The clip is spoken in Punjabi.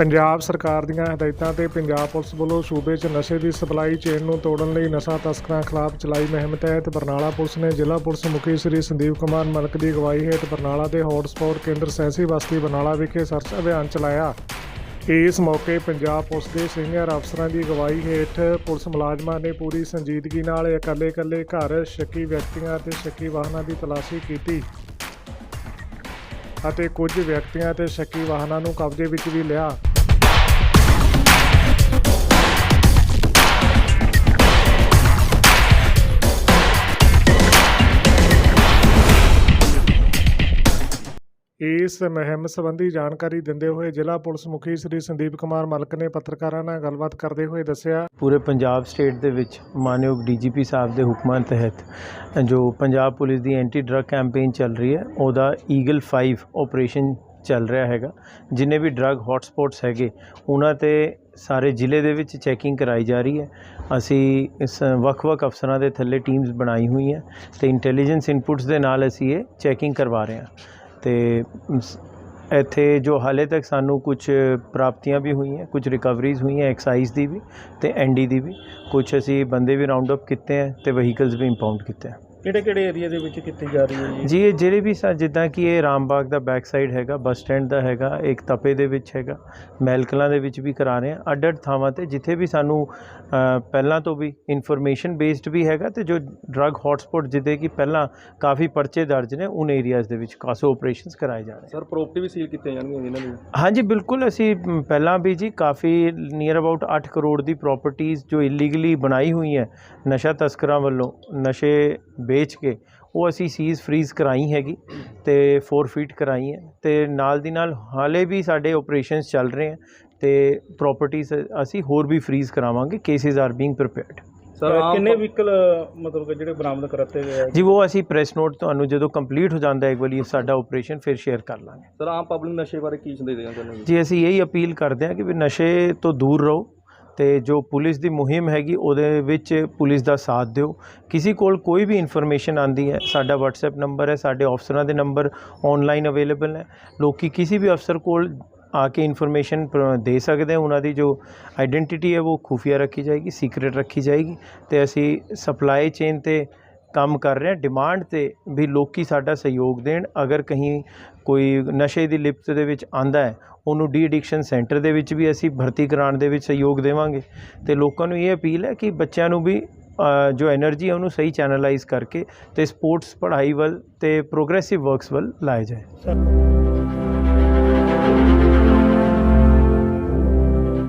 ਪੰਜਾਬ ਸਰਕਾਰ ਦੀਆਂ ਹਦਾਇਤਾਂ ਤੇ ਪੰਜਾਬ ਪੁਲਿਸ ਵੱਲੋਂ ਸੂਬੇ 'ਚ ਨਸ਼ੇ ਦੀ ਸਪਲਾਈ ਚੇਨ ਨੂੰ ਤੋੜਨ ਲਈ ਨਸ਼ਾ ਤਸਕਰਾਂ ਖਿਲਾਫ ਚਲਾਈ ਮੁਹਿੰਮ ਤਹਿਤ ਬਰਨਾਲਾ ਪੁਲਿਸ ਨੇ ਜ਼ਿਲ੍ਹਾ ਪੁਲਿਸ ਮੁਖੀ ਸ੍ਰੀ ਸੰਦੀਪ ਕੁਮਾਰ ਮਲਕ ਦੀ ਅਗਵਾਈ ਹੇਠ ਬਰਨਾਲਾ ਦੇ ਹੌਟਸਪੌਟ ਕੇਂਦਰ ਸੈਂਸੀ ਬਸਤੀ ਬਰਨਾਲਾ ਵਿਖੇ ਸਰਚ ਅਭਿਆਨ ਚਲਾਇਆ। ਇਸ ਮੌਕੇ ਪੰਜਾਬ ਪੁਲਿਸ ਦੇ ਸੀਨੀਅਰ ਅਫਸਰਾਂ ਦੀ ਅਗਵਾਈ ਹੇਠ ਪੁਲਿਸ ਮੁਲਾਜ਼ਮਾਂ ਨੇ ਪੂਰੀ ਸੰਜੀਦਗੀ ਨਾਲ ਇਕੱਲੇ-ਇਕੱਲੇ ਘਰ, ਸ਼ੱਕੀ ਵਿਅਕਤੀਆਂ ਅਤੇ ਸ਼ੱਕੀ ਵਾਹਨਾਂ ਦੀ ਤਲਾਸ਼ੀ ਕੀਤੀ। ਅਤੇ ਕੁਝ ਵਿਅਕਤੀਆਂ ਤੇ ਸ਼ੱਕੀ ਵਾਹਨਾਂ ਨੂੰ ਕਬਜ਼ੇ ਵਿੱਚ ਵੀ ਲਿਆ। ਇਸ ਮੁਹਿੰਮ ਸੰਬੰਧੀ ਜਾਣਕਾਰੀ ਦਿੰਦੇ ਹੋਏ ਜ਼ਿਲ੍ਹਾ ਪੁਲਿਸ ਮੁਖੀ ਸ੍ਰੀ ਸੰਦੀਪ ਕੁਮਾਰ ਮਲਕ ਨੇ ਪੱਤਰਕਾਰਾਂ ਨਾਲ ਗੱਲਬਾਤ ਕਰਦੇ ਹੋਏ ਦੱਸਿਆ, ਪੂਰੇ ਪੰਜਾਬ ਸਟੇਟ ਦੇ ਵਿੱਚ ਮਾਨਯੋਗ ਡੀਜੀਪੀ ਸਾਹਿਬ ਦੇ ਹੁਕਮਾਂ ਤਹਿਤ ਜੋ ਪੰਜਾਬ ਪੁਲਿਸ ਦੀ ਐਂਟੀ ਡਰੱਗ ਕੈਂਪੇਨ ਚੱਲ ਰਹੀ ਹੈ, ਉਹਦਾ ਈਗਲ 5 ਆਪਰੇਸ਼ਨ ਚੱਲ ਰਿਹਾ ਹੈਗਾ। ਜਿੰਨੇ ਵੀ ਡਰੱਗ ਹੌਟਸਪੌਟਸ ਹੈਗੇ, ਉਹਨਾਂ ਤੇ ਸਾਰੇ ਜ਼ਿਲ੍ਹੇ ਦੇ ਵਿੱਚ ਚੈਕਿੰਗ ਕਰਾਈ ਜਾ ਰਹੀ ਹੈ। ਅਸੀਂ ਇਸ ਵੱਖ-ਵੱਖ ਅਫਸਰਾਂ ਦੇ ਥੱਲੇ ਟੀਮਸ ਬਣਾਈ ਹੋਈ ਹੈ ਤੇ ਇੰਟੈਲੀਜੈਂਸ ਇਨਪੁਟਸ ਦੇ ਨਾਲ ਅਸੀਂ ਇਹ ਚੈਕਿੰਗ ਕਰਵਾ ਰਹੇ ਹਾਂ। ਤੇ ਇੱਥੇ ਜੋ ਹਾਲੇ ਤੱਕ ਸਾਨੂੰ ਕੁਝ ਪ੍ਰਾਪਤੀਆਂ ਵੀ ਹੋਈਆਂ ਕੁਝ ਰਿਕਵਰੀਜ਼ ਹੋਈਆਂ ਐਕਸਾਈਜ਼ ਦੀ ਵੀ ਅਤੇ ਤੇ ਐਨਡੀ ਦੀ ਵੀ ਕੁਝ ਅਸੀਂ ਬੰਦੇ ਵੀ ਰਾਉਂਡ ਅਪ ਕੀਤੇ ਹੈ ਅਤੇ ਵਹੀਕਲਸ ਵੀ ਇੰਪਾਊਂਡ ਕੀਤੇ ਹੈ ਕਿਹੜੇ ਕਿਹੜੇ ਏਰੀਆ ਦੇ ਵਿੱਚ ਕੀਤੀ ਜਾ ਰਹੀ ਹੈ ਜੀ? ਇਹ ਜਿਹੜੇ ਵੀ ਸਾ ਜਿੱਦਾਂ ਕਿ ਇਹ ਰਾਮਬਾਗ ਦਾ ਬੈਕ ਸਾਈਡ ਹੈਗਾ ਬੱਸ ਸਟੈਂਡ ਦਾ ਹੈਗਾ ਇੱਕ ਤਪੇ ਦੇ ਵਿੱਚ ਹੈਗਾ ਮਹਿਲਕਲਾਂ ਦੇ ਵਿੱਚ ਵੀ ਕਰਾ ਰਹੇ ਹਾਂ। ਅੱਡ ਅੱਡ ਥਾਵਾਂ ਤੇ ਜਿੱਥੇ ਵੀ ਸਾਨੂੰ ਪਹਿਲਾਂ ਤੋਂ ਵੀ ਇਨਫੋਰਮੇਸ਼ਨ ਬੇਸਡ ਵੀ ਹੈਗਾ ਤੇ ਜੋ ਡਰੱਗ ਹੌਟਸਪੌਟ ਜਿੱਦੇ ਕਿ ਪਹਿਲਾਂ ਕਾਫੀ ਪਰਚੇ ਦਰਜ ਨੇ ਉਨ ਏਰੀਆਜ਼ ਦੇ ਵਿੱਚ ਕਾਸੋ ਆਪਰੇਸ਼ਨਸ ਕਰਾਏ ਜਾ ਰਹੇ ਸਰ ਪ੍ਰੋਪਰਟੀ ਵੀ ਸੀਲ ਕੀਤੀਆਂ ਜਾਣਗੀਆਂ ਇਹਨਾਂ ਦੀ ਹਾਂਜੀ ਬਿਲਕੁਲ ਅਸੀਂ ਪਹਿਲਾਂ ਵੀ ਜੀ ਕਾਫੀ ਨੀਅਰ ਅਬਾਊਟ 8 ਕਰੋੜ ਦੀ ਪ੍ਰਾਪਰਟੀਆਂ ਜੋ ਇਲੀਗਲੀ ਬਣਾਈ ਹੋਈ ਹੈ ਨਸ਼ਾ ਤਸਕਰਾਂ ਵੱਲੋਂ ਨਸ਼ੇ ਵੇਚ ਕੇ ਉਹ ਅਸੀਂ ਸੀਜ਼ ਫਰੀਜ਼ ਕਰਾਈ ਹੈਗੀ ਤੇ ਫੋਰਫੀਟ ਕਰਾਈ ਹੈ ਤੇ ਨਾਲ ਦੀ ਨਾਲ ਹਾਲੇ ਵੀ ਸਾਡੇ ਆਪਰੇਸ਼ਨਸ ਚੱਲ ਰਹੇ ਹੈ ਤੇ ਪ੍ਰਾਪਰਟੀਆਂ ਅਸੀਂ ਹੋਰ ਵੀ ਫਰੀਜ਼ ਕਰਾਵਾਂਗੇ cases are being prepared sir ਕਿੰਨੇ ਵਹੀਕਲ ਮਤਲਬ ਕਿ ਜਿਹੜੇ ਬਰਾਮਦ ਕਰਤੇ ਗਏ ਆ? ਜੀ ਉਹ ਅਸੀਂ ਪ੍ਰੈਸ ਨੋਟ ਤੁਹਾਨੂੰ ਜਦੋਂ ਕੰਪਲੀਟ ਹੋ ਜਾਂਦਾ ਹੈ ਇੱਕ ਵਾਰੀ ਸਾਡਾ ਆਪਰੇਸ਼ਨ ਫਿਰ ਸ਼ੇਅਰ ਕਰ ਲਾਂਗੇ। ਸਰ ਆਮ ਪਬਲਿਕ ਨਸ਼ੇ ਬਾਰੇ ਕੀ ਸੰਦੇਸ਼ ਦੇਣਾ ਚਾਹੁੰਦੇ ਜੀ ਅਸੀਂ ਇਹੀ ਅਪੀਲ ਕਰਦੇ ਹਾਂ ਕਿ ਵੀ ਨਸ਼ੇ ਤੋਂ ਦੂਰ ਰਹੋ ਤੇ ਜੋ ਪੁਲਿਸ ਦੀ ਮੁਹਿੰਮ ਹੈਗੀ, ਉਹਦੇ ਵਿੱਚ ਪੁਲਿਸ ਦਾ ਸਾਥ ਦਿਓ। ਕਿਸੇ ਕੋਲ ਕੋਈ ਵੀ ਇਨਫੋਰਮੇਸ਼ਨ ਆਂਦੀ ਹੈ, ਸਾਡਾ WhatsApp ਨੰਬਰ ਹੈ, ਸਾਡੇ ਅਫਸਰਾਂ ਦੇ ਨੰਬਰ ਆਨਲਾਈਨ ਅਵੇਲੇਬਲ ਹੈ। ਲੋਕੀ ਕਿਸੇ ਵੀ ਅਫਸਰ ਕੋਲ ਆ ਕੇ ਇਨਫੋਰਮੇਸ਼ਨ ਦੇ ਸਕਦੇ ਉਹਨਾਂ ਦੀ ਜੋ ਆਇਡੈਂਟੀਟੀ ਹੈ, ਉਹ ਖੁਫੀਆ ਰੱਖੀ ਜਾਏਗੀ ਸੀਕ੍ਰੀਟ ਰੱਖੀ ਜਾਏਗੀ ਤੇ ਅਸੀਂ ਸਪਲਾਈ ਚੇਨ ਤੇ ਕੰਮ ਕਰ ਰਹੇ ਹਾਂ ਡਿਮਾਂਡ ਤੇ ਵੀ ਲੋਕੀ ਸਾਡਾ ਸਹਿਯੋਗ ਦੇਣ। ਅਗਰ ਕਹੀਂ ਕੋਈ ਨਸ਼ੇ ਦੀ ਲਿਪਤ ਦੇ ਵਿੱਚ ਆਂਦਾ ਹੈ, ਉਹਨੂੰ ਡੀ ਐਡਿਕਸ਼ਨ ਸੈਂਟਰ ਦੇ ਵਿੱਚ ਵੀ ਅਸੀਂ ਭਰਤੀ ਕਰਾਉਣ ਦੇ ਵਿੱਚ ਸਹਿਯੋਗ ਦੇਵਾਂਗੇ। ਤੇ ਲੋਕਾਂ ਨੂੰ ਇਹ ਅਪੀਲ ਹੈ ਕਿ ਬੱਚਿਆਂ ਨੂੰ ਵੀ ਜੋ એનર્ਜੀ ਹੈ ਉਹਨੂੰ ਸਹੀ ਚੈਨਲਾਈਜ਼ ਕਰਕੇ ਤੇ ਸਪੋਰਟਸ ਪੜ੍ਹਾਈ ਵੱਲ ਤੇ ਪ੍ਰੋਗਰੈਸਿਵ ਵਰਕਸ ਵੱਲ ਲਾਇਆ ਜਾਏ।